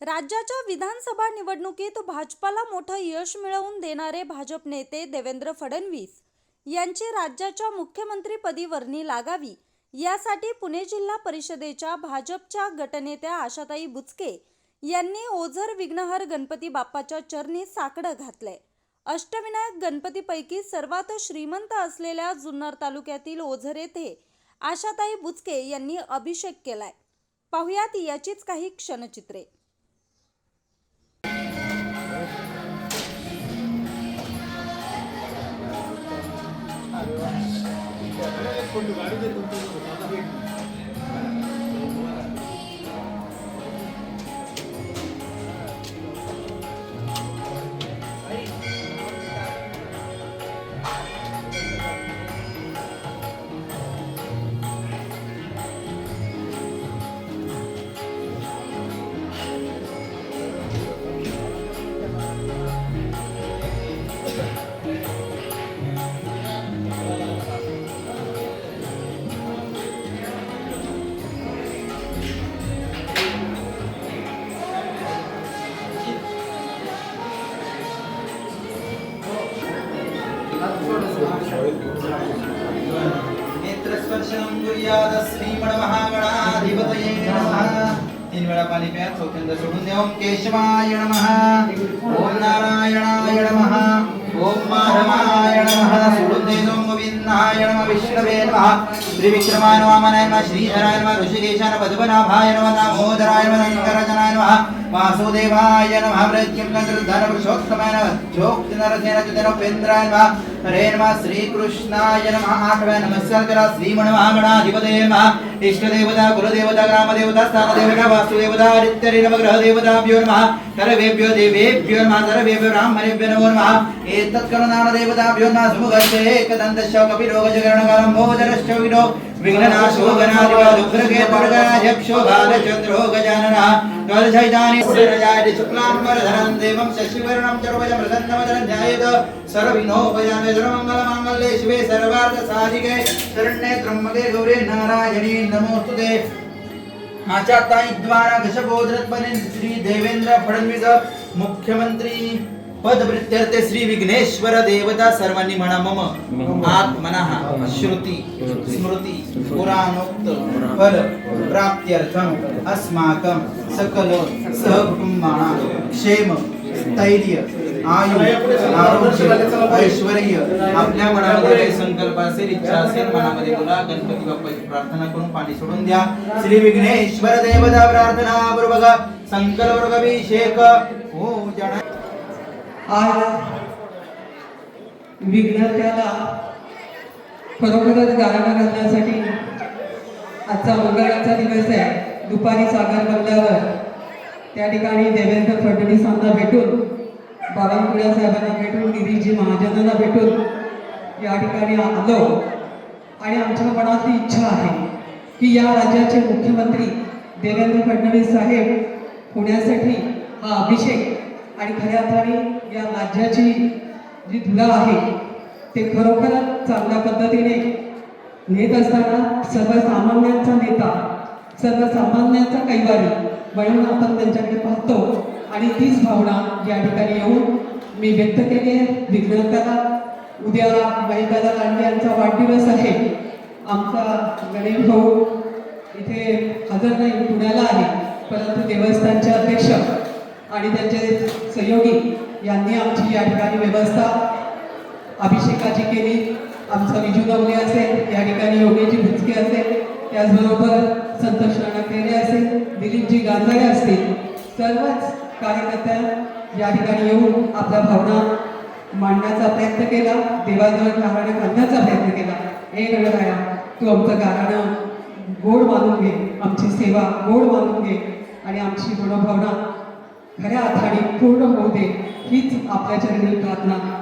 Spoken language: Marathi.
राज्याच्या विधानसभा निवडणुकीत भाजपाला मोठं यश मिळवून देणारे भाजप नेते देवेंद्र फडणवीस यांची राज्याच्या मुख्यमंत्रीपदी वर्णी लागावी यासाठी पुणे जिल्हा परिषदेच्या भाजपच्या गटनेत्या आशाताई बुचके यांनी ओझर विघ्नहर गणपती बाप्पाच्या चरणी साकडं घातलंय. अष्टविनायक गणपतीपैकी सर्वात श्रीमंत असलेल्या जुन्नर तालुक्यातील ओझर येथे आशाताई बुचके यांनी अभिषेक केलाय. पाहुयात याचीच काही क्षणचित्रे. Portugal, eu tenho tudo, tá bem? नेत्रस्पर्शनं कुर्याद श्रीमणमहागणाधिपतये नमः तीन वेळा पाणी प्या चौथ्यांदा सोडून द्या ओम केशवाय नमः ओम नारायणाय नमः ओम माधवाय नमः सोडून दे ओम गोविंदाय नमः विष्णवे नमः त्रिविक्रमाय नमः वामनाय नमः श्रीधराय नमः ऋषिकेशाय नमः पद्मनाभाय नमः दामोदराय नमः शंकरजनाय नमः వాసుదేవాయ నమ మృత్యుం గంధర్ధన పురుషోత్తమాయ నమ చోక్తి నరసేన జనోపేంద్రాయ నమ హరే నమ శ్రీకృష్ణాయ నమ ఆటవే నమస్కార శ్రీమణ మహాగణాధిపతే నమ ఇష్టదేవత కులదేవత గ్రామదేవత స్థానదేవత వాసుదేవత రిత్యరి నమ గ్రహదేవతాభ్యో నమ కరవేభ్యో దేవేభ్యో నమ తరవేభ్యో బ్రాహ్మణేభ్యో నమో నమ ఏతత్కరుణానదేవతాభ్యో నమ సుముఖశ్చ ఏకదంతశ్చ కపిరోగజగరణకారం భోజనశ్చ వినో विनो विघ्ननाशो गणाधिपदुग्रकेतुर्गणाध्यक्षो बालचन्द्रो गजाननः द्वादशैतानि शुक्लाम्बरधरं देवं शशिवर्णं चर्वजं प्रसन्नवदनं ध्यायेत। सर्वविघ्नोपजामे सर्वमङ्गलमाङ्गल्ये शिवे सर्वार्थसाधिके। शरण्ये त्र्यम्बके गौरे नारायणी नमोस्तुते माझ्या ताईद्वारा घशबोधरत्पणे श्री देवेंद्र फडणवीस मुख्यमंत्री पदवृत्त्यर्थे श्री विघ्नेश्वर देवता सर्वांनी म्हणा मम. आत्मनः श्रुती स्मृती पुराणोक्त फल प्राप्त्यर्थम अस्माकं सकल सहकुटुंबाणां क्षेम स्थैर्य आयु आरोग्य ऐश्वर आपल्या मनामध्ये काही संकल्प असेल इच्छा असेल मनामध्ये बोला गणपती बाप्पाची प्रार्थना करून पाणी सोडून द्या. श्री विघ्नेश्वर देवता प्रार्थना पूर्वक संकल्प अभिषेक हो जण आज विघ्नत्याला खरोखरच गाणं घालण्यासाठी आजचा मंगळाचा दिवस आहे. दुपारी सागर बनल्यावर त्या ठिकाणी देवेंद्र फडणवीसांना भेटून बावनकुळे साहेबांना भेटून निधीजी महाजनांना भेटून या ठिकाणी आलो. आणि आमच्या मनातली इच्छा आहे की या राज्याचे मुख्यमंत्री देवेंद्र फडणवीस साहेब होण्यासाठी हा अभिषेक आणि खऱ्या अर्थाने या राज्याची जी धुरा आहे ते खरोखरच चांगल्या पद्धतीने नेत असताना सर्वसामान्यांचा नेता सर्वसामान्यांचा कैवारी म्हणून आपण त्यांच्याकडे पाहतो. आणि तीच भावना या ठिकाणी येऊन मी व्यक्त केली आहे. विघ्नताला उद्या महेशदादा लांडे यांचा वाढदिवस आहे. आमचा गणेश भाऊ इथे हजर नाही पुण्याला आहे. परंतु देवस्थानचे अध्यक्ष आणि त्यांचे सहयोगी यांनी आमची या ठिकाणी व्यवस्था अभिषेकाची केली. आमचा विजू नवले असेल या ठिकाणी योगेजी भुचके असेल त्याचबरोबर संतोष रणकेरे असेल दिलीपजी गांजाडे असतील. सर्वच कार्यकर्त्या या ठिकाणी येऊन आपल्या भावना मांडण्याचा प्रयत्न केला देवाजवळ गाराणं घालण्याचा प्रयत्न केला. हे गणराया तू आमचं गाराणं गोड मानून घे आमची सेवा गोड मानून घे आणि आमची मनोभावना खऱ्या अर्थाने पूर्ण होऊ दे. हीच आपल्या चरणी प्रार्थना.